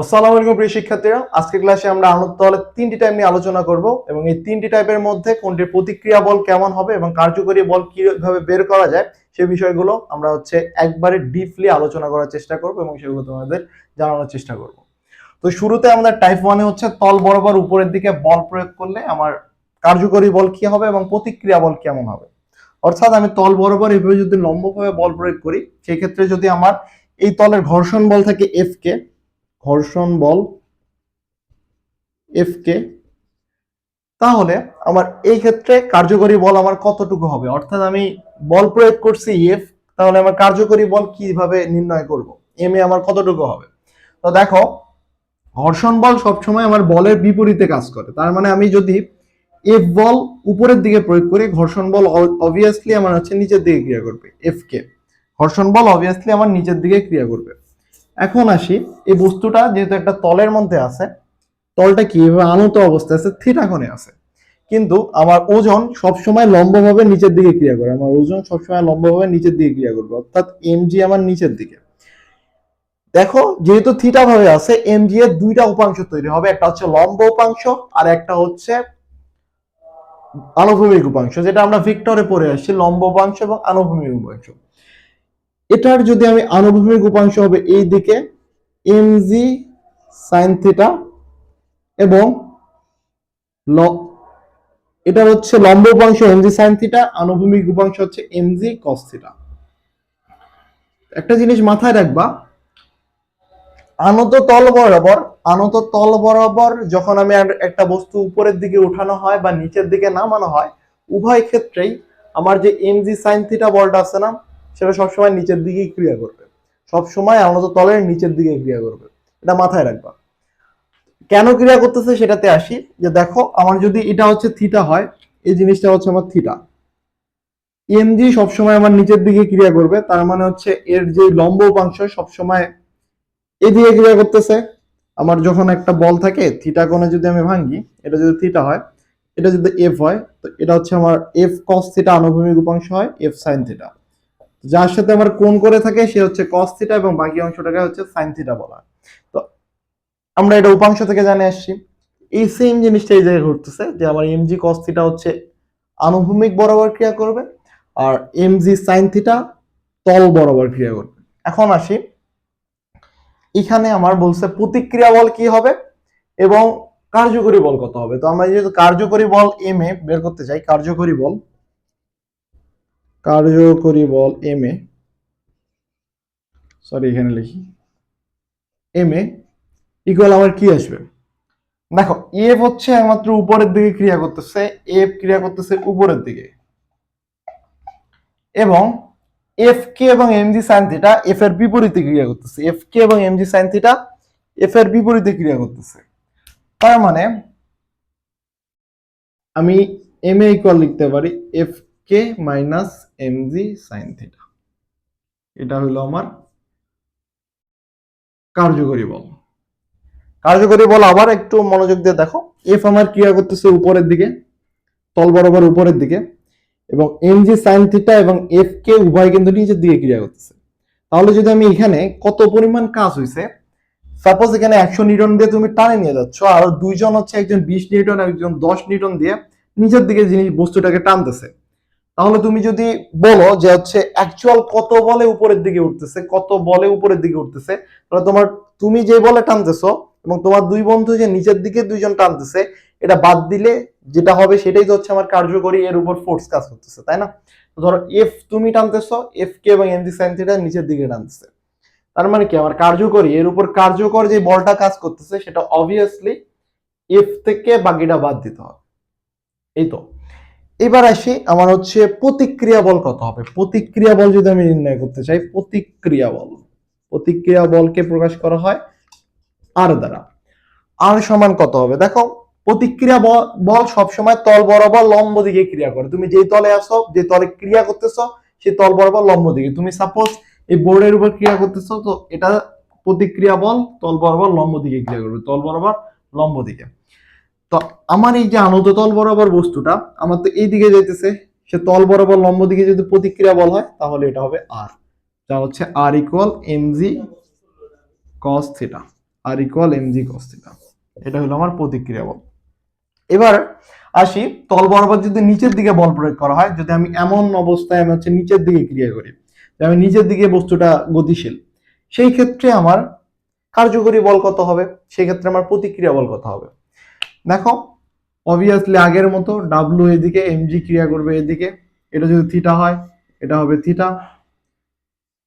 আসসালামু আলাইকুম প্রিয় শিক্ষার্থীরা। আজকে ক্লাসে আমরা আনন্দ তলের তিনটি টাইপ নিয়ে আলোচনা করব এবং এই তিনটি টাইপের মধ্যে কোনটির প্রতিক্রিয়া বল কেমন হবে এবং কার্যকরী বল কীভাবে বের করা যায় সেই বিষয়গুলো আমরা হচ্ছে একবারে ডিপলি আলোচনা করার চেষ্টা করব এবং সেগুলো তোমাদের জানানোর চেষ্টা করব। তো শুরুতে আমাদের টাইপ ওয়ানে হচ্ছে তল বরাবর উপরের দিকে বল প্রয়োগ করলে আমার কার্যকরী বল কি হবে এবং প্রতিক্রিয়া বল কেমন হবে। অর্থাৎ আমি তল বরাবর এভাবে যদি লম্বভাবে বল প্রয়োগ করি সেই ক্ষেত্রে যদি আমার এই তলের ঘর্ষণ বল থাকে এফ কে ঘর্ষণ বল এফ কে তাহলে আমার এই ক্ষেত্রে কার্যকরী বল আমার কতটুকু হবে? অর্থাৎ আমি বল প্রয়োগ করছি এফ তাহলে আমার কার্যকরী বল কীভাবে নির্ণয় করব? এম এ আমার কতটুকু হবে? তো দেখো, ঘর্ষণ বল সবসময় আমার বলের বিপরীতে কাজ করে। তার মানে আমি যদি এফ বল উপরের দিকে প্রয়োগ করি, ঘর্ষণ বল অবভিয়াসলি আমার হচ্ছে নিচের দিকে ক্রিয়া করবে এফ কে ঘর্ষণ বল অবভিয়াসলি আমার নিচের দিকে ক্রিয়া করবে। এখন আসি, এই বস্তুটা যেহেতু একটা তলের মধ্যে আছে, তলটা কি এভাবে আনত অবস্থায় আছে থিটা কোণে আছে। কিন্তু আমার ওজন সবসময় লম্বভাবে নিচের দিকে ক্রিয়া করে, আমার ওজন সবসময় লম্বভাবে নিচের দিকে ক্রিয়া করবে, অর্থাৎ এমজি আমার নিচের দিকে। দেখো, যেহেতু থিটা ভাবে আছে এমজি এর দুইটা উপাংশ তৈরি হবে, একটা হচ্ছে লম্ব উপাংশ আর একটা হচ্ছে আনুভূমিক উপাংশ, যেটা আমরা ভিক্টরে পড়ে আসছি, লম্ব উপাংশ এবং আনুভূমিক উপাংশ। এটার যদি আমি আনুভূমিক উপাংশ হবে এই দিকে এম জি সাইন থিটা এবং ল- এটা হচ্ছে লম্ব উপাংশ এম জি সাইন থিটা আনুভূমিক উপাংশ হচ্ছে এম জি কস থিটা একটা জিনিস মাথায় রাখবা, আনত তল বরাবর, আনত তল বরাবর যখন আমি একটা বস্তু উপরের দিকে উঠানো হয় বা নিচের দিকে নামানো হয়, উভয় ক্ষেত্রেই আমার যে এম জি সাইন থিটা বলটা আছে না সেটা সবসময় নিচের দিকেই ক্রিয়া করবে। সবসময় আনত তলের নিচের দিকে ক্রিয়া করবে। এটা মাথায় রাখবা। কেন ক্রিয়া করতেছে সেটাতে আসি যে দেখো, আমার যদি এটা হচ্ছে থিটা হয়, এই জিনিসটা হচ্ছে আমার থিটা। এমজি সবসময় আমার নিচের দিকে ক্রিয়া করবে, তার মানে হচ্ছে এর যে লম্ব উপাংশ সবসময় এদিকে ক্রিয়া করতেছে। আমার যখন একটা বল থাকে, থিটা কোণে যদি আমি ভাঙি এটা যদি থিটা হয়, এটা যদি এফ হয়, তো এটা হচ্ছে আমার এফ কস থিটা আনুভূমিক উপাংশ হয় এফ সাইন থিটা। যার সাথে আমার কোণ করে থাকে, সে হচ্ছে কস থিটা এবং বাকি অংশটাকে হচ্ছে সাইন থিটা বলা। তো আমরা এটা উপাংশ থেকে জানে আসছি। এই সেম জিনিসটা এই জায়গায় ঘটতেছে যে আমার এমজি কস থিটা হচ্ছে আনুভূমিক বরাবর ক্রিয়া করবে আর এমজি সাইন থিটা তল বরাবর ক্রিয়া করবে। এখন আসি। এখানে আমার বলছে প্রতিক্রিয়া বল কি হবে এবং কার্যকরী বল কত হবে? তো আমরা যেহেতু কার্যকরী বল এম এ বের করতে চাই, কার্যকরী বল কার্যকরী বল এম এ সরি এখানে লিখি। এম এ ইকুয়াল আমার কি আসবে? দেখো এফ হচ্ছে একমাত্র উপরের দিকে ক্রিয়া করতেছে এফ ক্রিয়া করতেছে উপরের দিকে। এবং এফ কে এবং এমজি সাইন থিটা এফ এর বিপরীতে ক্রিয়া করতেছে। এফ কে এবং এমজি সাইন থিটা এফ এর বিপরীতে ক্রিয়া করতেছে। তার মানে আমি এম এ ইকুয়াল লিখতে পারি F K minus M G sine theta এটা হলো আমার কার্যকরী বল। কার্যকরী বল আবার একটু মনোযোগ দিয়ে দেখো। এফ আমার ক্রিয়া করতেছে উপরের দিকে, তল বরাবর উপরের দিকে, এবং এম জি সাইন থিটা এবং এফ কে উভয় কিন্তু নিচের দিকে ক্রিয়া করতেছে। তাহলে যদি আমি এখানে কত পরিমাণ কাজ হয়েছে সাপোজ এখানে একশো নিউটন দিয়ে তুমি টানে নিয়ে যাচ্ছ, আর দুইজন হচ্ছে একজন বিশ নিউটন, একজন দশ নিউটন দিয়ে নিচের দিকে জিনিস বস্তুটাকে টানতেছে তাহলে তুমি যদি বলো যে হচ্ছে অ্যাকচুয়াল কত বলে উপরের দিকে উঠতেছে, কত বলে উপরের দিকে উঠতেছে, তাহলে তোমার, তুমি যে বলে টানতেছো এবং তোমার দুই বন্ধু যে নিচের দিকে দুইজন টানতেছে, এটা বাদ দিলে যেটা হবে সেটাই তো হচ্ছে আমার কার্যকরী, এর উপর ফোর্স কাজ করতেছে, তাই না? ধরো এফ তুমি টানতেছো এফ কে এবং এম জি সাইন থিটা নিচের দিকে টানতেছে। তার মানে কি? আমার কার্যকরী, এর উপর কার্যকর যে বলটা কাজ করতেছে, সেটা অবভিয়াসলি এফ থেকে বাকিটা বাদ দিতে হবে। এই তো। এবার আসি আমার হচ্ছে প্রতিক্রিয়া বল কত হবে? প্রতিক্রিয়া বল যদি আমি নির্ণয় করতে চাই, প্রতিক্রিয়া বল। প্রতিক্রিয়া বলকে প্রকাশ করা হয়? আর দ্বারা। আর সমান কত হবে? দেখো, প্রতিক্রিয়া বল সবসময় তল বরাবর লম্ব দিকে ক্রিয়া করে। তুমি যেই তলে আসো যে তলে ক্রিয়া করতেছো, সেই তল বরাবর লম্ব দিকে। তুমি সাপোজ এই বোর্ডের উপর ক্রিয়া করতেছো, তো এটা প্রতিক্রিয়া বল তল বরাবর লম্ব দিকে ক্রিয়া করবে। তল বরাবর লম্ব দিকে। তো আমার এই যে আনত তল বরাবর বস্তুটা, আমার তো এই দিকে যাইতেছে, সে তল বরাবর লম্ব দিকে যদি প্রতিক্রিয়া বল হয়, তাহলে এটা হবে আর যা হচ্ছে R equal M G cos theta R equal M G cos theta এটা হলো আমার প্রতিক্রিয়া বল। এবার আসি, তল বরাবর যদি নিচের দিকে বল প্রয়োগ করা হয়, যদি আমি এমন অবস্থায় আমি হচ্ছে নিচের দিকে ক্রিয়া করি আমি নিচের দিকে বস্তুটা গতিশীল, সেই ক্ষেত্রে আমার কার্যকরী বল কত হবে? সেই ক্ষেত্রে আমার প্রতিক্রিয়া বল কত হবে? দেখো অবভিয়াসলি আগের মতো ডাব্লু এদিকে এমজি ক্রিয়া করবে এদিকে। এটা যদি থিটা হয়, এটা হবে থিটা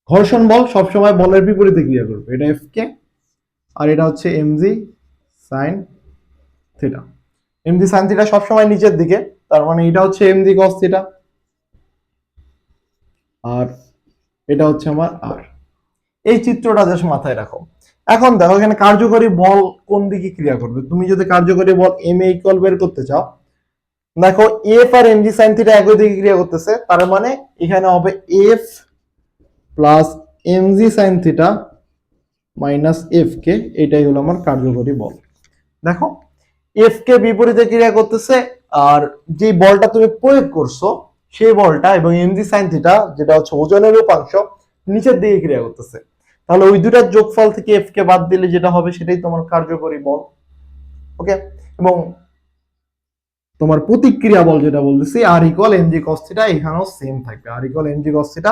ঘর্ষণ বল সবসময় বলের বিপরীতে ক্রিয়া করবে। এটা এফ কে আর এটা হচ্ছে M G sine theta M G sine theta সবসময় নিচের দিকে, তার মানে এটা হচ্ছে এমজি কস থিটা আর এটা হচ্ছে আমার আর এই চিত্রটা জাস্ট মাথায় রাখো। এখন দেখো, এখানে কার্যকরী বল কোন দিকে ক্রিয়া করবে? তুমি যদি কার্যকরী বল এম এ ইকুয়াল বের করতে চাও, দেখো এফ আর এমজি সাইন থিটা একই দিকে ক্রিয়া করতেছে, তার মানে এখানে হবে F plus M G sine theta minus F K এটাই হলো আমার কার্যকরী বল। দেখো এফ কে বিপরীতে ক্রিয়া করতেছে, আর যে বলটা তুমি প্রয়োগ করছ, সেই বলটা এবং এমজি সাইন থিটা যেটা হচ্ছে ওজনের উপাংশ নিচের দিকে ক্রিয়া করতেছে। তাহলে ওই দুটার যোগফল থেকে এফ কে বাদ দিলে যেটা হবে সেটাই তোমার কার্যকরী বল। ওকে এবং তোমার প্রতিক্রিয়া বল যেটা বলতেছি R equal M G cos theta এখানেও সেম থাকবে। R equal M G cos theta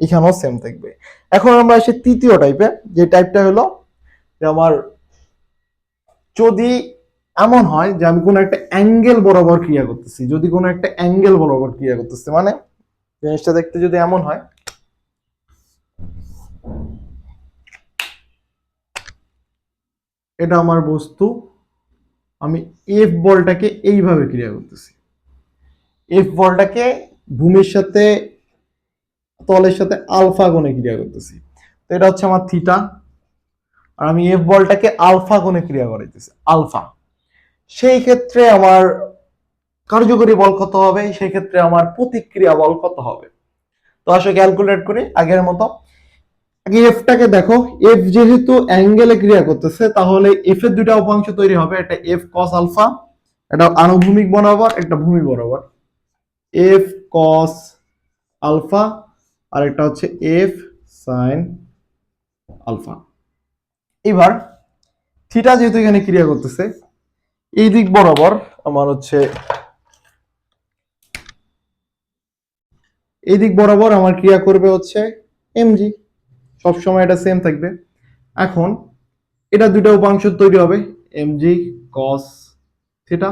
এখানেও সেম থাকবে। এখন আমরা এসে তৃতীয় টাইপে যে টাইপটা হলো যে আমার যদি এমন হয় যে আমি কোনো একটা অ্যাঙ্গেল বরাবর ক্রিয়া করতেছি, যদি কোনো একটা অ্যাঙ্গেল বরাবর ক্রিয়া করতেছি মানে জিনিসটা দেখতে যদি এমন হয় এটা আমার বস্তু। আমি এফ বলটাকে এইভাবে ক্রিয়া করতেছি। এফ বলটাকে ভূমির সাথে, তলের সাথে আলফা কোণে ক্রিয়া করতেছি। তো এটা হচ্ছে আমার থিটা। আর আমি এফ বলটাকে আলফা কোণে ক্রিয়া করাইতেছি। আলফা। সেই ক্ষেত্রে আমার কার্যকরী বল কত হবে? সেই ক্ষেত্রে আমার প্রতিক্রিয়া বল কত হবে? তো আসো ক্যালকুলেট করি আগের মতো। আগে এফটাকে দেখো এফ যেহেতু অ্যাঙ্গেলে ক্রিয়া করতেছে, তাহলে এফ এর দুটা উপাংশ তৈরি হবে, একটা এফ কস আলফা এটা আনুভূমিক বরাবর, একটা ভূমি বরাবর। এফ কস আলফা আর একটা হচ্ছে এফ সাইন আলফা এবার থিটা যেহেতু এখানে ক্রিয়া করতেছে, এই দিক বরাবর আমার হচ্ছে, এই দিক বরাবর আমার ক্রিয়া করবে হচ্ছে এমজি সবসময় এটা সেম থাকবে। এখন এটা দুটো উপাংশ তৈরি হবে M G cos theta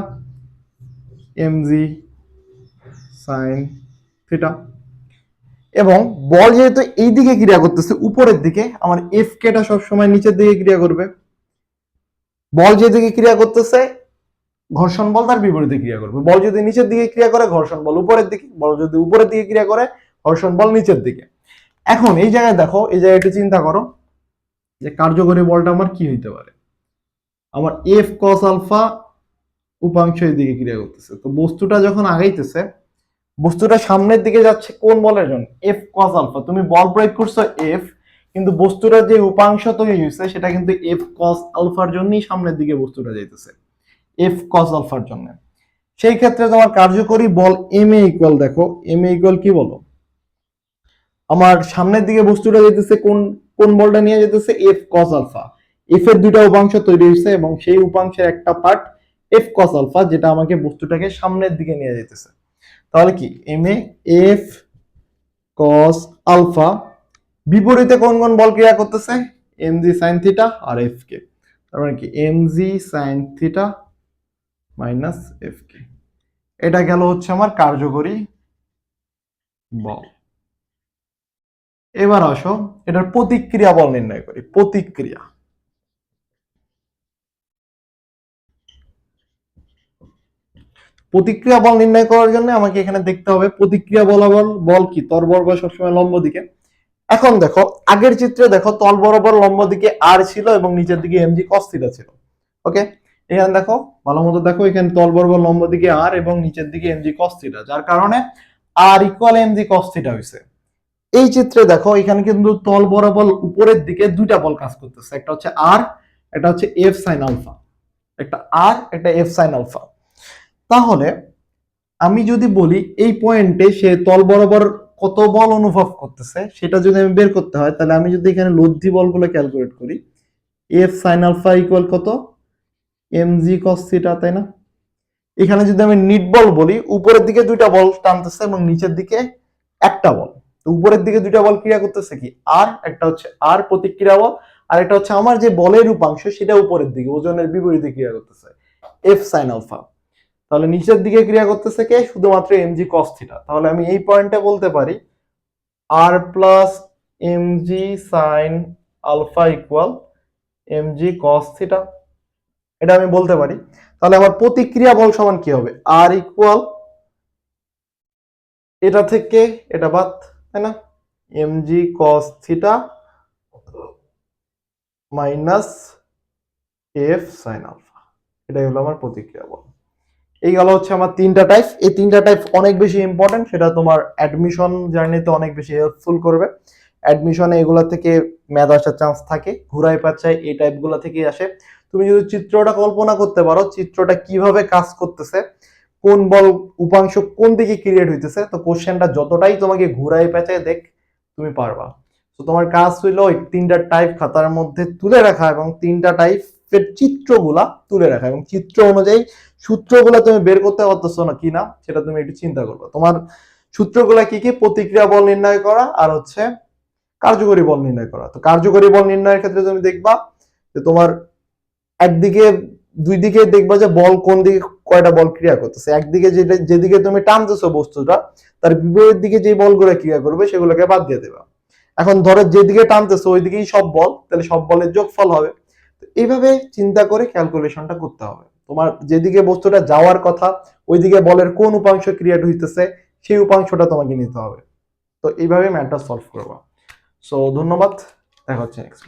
M G sine theta এবং বল যেহেতু এই দিকে ক্রিয়া করতেছে, উপরের দিকে, আমার এফ কেটা সবসময় নিচের দিকে ক্রিয়া করবে। বল যেদিকে ক্রিয়া করতেছে, ঘর্ষণ বল তার বিপরীতে ক্রিয়া করবে। বল যদি নিচের দিকে ক্রিয়া করে, ঘর্ষণ বল উপরের দিকে, বল যদি উপরের দিকে ক্রিয়া করে, ঘর্ষণ বল নিচের দিকে। এখন এই জায়গায় দেখো, এই জায়গায় একটু চিন্তা করো যে কার্যকরী বলটা আমার কি হইতে পারে? আমার এফ কস আলফা উপাংশ এই দিকে ক্রিয়া করতেছে। তো বস্তুটা যখন আগাইতেছে, বস্তুটা সামনের দিকে যাচ্ছে কোন বলের জন্য? এফ কস আলফা তুমি বল প্রয়োগ করছ এফ কিন্তু বস্তুটার যে উপাংশ তৈরি হয়েছে সেটা কিন্তু এফ কস আলফার জন্যই সামনের দিকে বস্তুটা যাইতেছে। এফ কস আলফার জন্য। সেই ক্ষেত্রে তোমার কার্যকরী বল এম এ ইকুয়াল দেখো এম এ ইকুয়াল কি বলো? সামনের দিকে বস্তুটা যেতেছে কোন কোন বলটা নিয়ে যেতেছে? এফ কস আলফা এফ এর দুইটা উপাংশ তৈরি হয়েছে এবং সেই উপাংশের একটা পার্ট এফ কস আলফা যেটা আমাকে বস্তুটাকে সামনের দিকে নিয়ে যেতেছে। তাহলে কি? M A F cos alpha বিপরীতে কোন কোন বল ক্রিয়া করতেছে? এম জি সাইন থিটা আর এফ কে তার মানে কি? M G sine theta minus F K এটা গেল হচ্ছে আমার কার্যকরী বল। এবার আসো, এটার প্রতিক্রিয়া বল নির্ণয় করি, প্রতিক্রিয়া। প্রতিক্রিয়া বল নির্ণয় করার জন্য আমাকে এখানে দেখতে হবে প্রতিক্রিয়া বলাবল, বল কি? তর বরাবর সবসময় লম্ব দিকে। এখন দেখো, আগের চিত্রে দেখো, তল বরাবর লম্ব দিকে আর ছিল এবং নিচের দিকে এমজি কস থিটা ছিল। ওকে? এখানে দেখো ভালো মতো দেখো, এখানে তল বরাবর লম্ব দিকে আর এবং নিচের দিকে এমজি কস থিটা যার কারণে R equal M G cos theta হয়েছে এই চিত্রে দেখো, এখানে কিন্তু তল বরাবর উপরের দিকে দুইটা বল কাজ করতেছে। একটা হচ্ছে আর একটা হচ্ছে এফ সাইন আলফা একটা আর একটা এফ সাইন আলফা তাহলে আমি যদি বলি এই পয়েন্টে সে তল বরাবর কত বল অনুভব করতেছে, সেটা যদি আমি বের করতে হয়, তাহলে আমি যদি এখানে লব্ধি বলগুলো ক্যালকুলেট করি এফ সাইন আলফা ইকুয়াল কত? এম জি কস থিটা তাই না? এখানে যদি আমি নিট বল বলি, উপরের দিকে দুইটা বল টানতেছে এবং নিচের দিকে একটা বল। তো উপরের দিকে দুইটা বল ক্রিয়া করতেছে কি? আর, একটা হচ্ছে আর প্রতিক্রিয়া বল, আর একটা হচ্ছে আমার যে বলের উপাংশ সেটা উপরের দিকে, ওজনের বিপরীতে ক্রিয়া করতেছে। এফ সাইন আলফা তাহলে নিচের দিকে ক্রিয়া করতেছে কে? শুধুমাত্র এম জি কস থিটা তাহলে আমি এই পয়েন্টে বলতে পারি R plus M G sine alpha equal M G cos theta এটা আমি বলতে পারি। তাহলে আমার প্রতিক্রিয়া বল সমান কি হবে? আর ইকুয়াল এটা থেকে, এটা বাদ তাই না M G cos theta minus F sine alpha এটাই হলো আমার প্রতিক্রিয়া বল। এই গেল হচ্ছে আমার তিনটা টাইপ এই তিনটা টাইপ অনেক বেশি ইম্পর্টেন্ট সেটা তোমার অ্যাডমিশন জার্নিতে অনেক বেশি হেল্পফুল করবে। অ্যাডমিশনে এগুলা থেকে ম্যাথ আসার চান্স থাকে ঘুরাই পাচ্ছায় এই টাইপগুলো থেকেই আসে। তুমি যদি চিত্রটা কল্পনা করতে পারো, চিত্রটা কীভাবে কাজ করতেছে কোন বল উপাংশ কোন দিকে ক্রিয়েট হইতেছে, তো কোশ্চেনটা যতটাই তোমাকে ঘুরাই পেঁচায় দেখ, তুমি পারবা। তো তোমার কাজ হইল ওই তিনটা টাইপ খাতার মধ্যে তুলে রাখা এবং তিনটা টাইপের চিত্রগুলা তুলে রাখা এবং চিত্র অনুযায়ী সূত্রগুলা তুমি বের করতে পারতেছো না কিনা, সেটা তুমি একটু চিন্তা করবে। তোমার সূত্রগুলা কি কি? প্রতিক্রিয়া বল নির্ণয় করা আর হচ্ছে কার্যকরী বল নির্ণয় করা। তো কার্যকরী বল নির্ণয়ের ক্ষেত্রে তুমি দেখবা যে তোমার একদিকে, দুই দিকে দেখবা যে বল কোন দিকে কয়টা বল ক্রিয়া করতেছে? একদিকে যেদিকে তুমি টানতেছো বস্তুটা, তার বিপরীত দিকে যে বলগুলো ক্রিয়া করবে, সেগুলোকে বাদ দিয়ে দেবা। এখন ধরো যেদিকে টানতেছো ওই দিকেই সব বল, তাহলে সব বলের যোগফল হবে। এইভাবে চিন্তা করে ক্যালকুলেশনটা করতে হবে। তোমার যেদিকে বস্তুটা যাওয়ার কথা, ওইদিকে বলের কোন উপাংশ ক্রিয়েট হইতেছে, সেই উপাংশটা তোমাকে নিতে হবে। তো এইভাবে ম্যাটটা সলভ করবা। সো ধন্যবাদ। দেখা হচ্ছে নেক্সট